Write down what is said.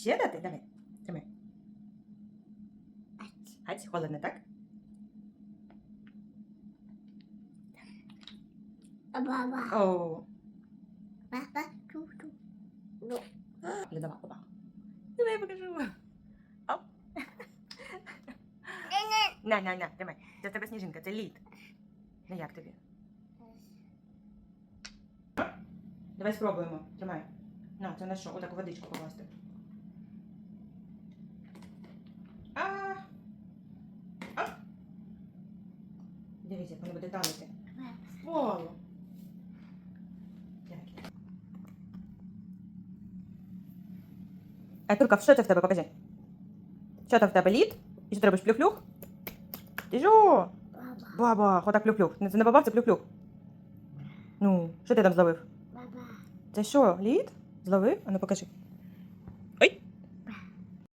Ще дати? Давай. Тримай. Ать, холодно, так? Баба. О, Баба. Ту-ту. Ну. льодова куба. Давай я покажу. Оп. На, на, на, тримай. Це тебе сніжинка, це лід. Ну як тобі? Давай спробуємо. Тримай. На, це на що? Отак водичку покласти. А! А! Дивись, як воно буде танути. Поло. Артурка, що це в тебе? Покажи. Що там в тебе лід? І що ти робиш плюх-плюх? Ти що? Баба. Баба, отак плюх-плюх. Це не баба, це плюх-плюх. Ну, що ти там зловив? Баба. Це що, лід? Зловив? А ну покажи.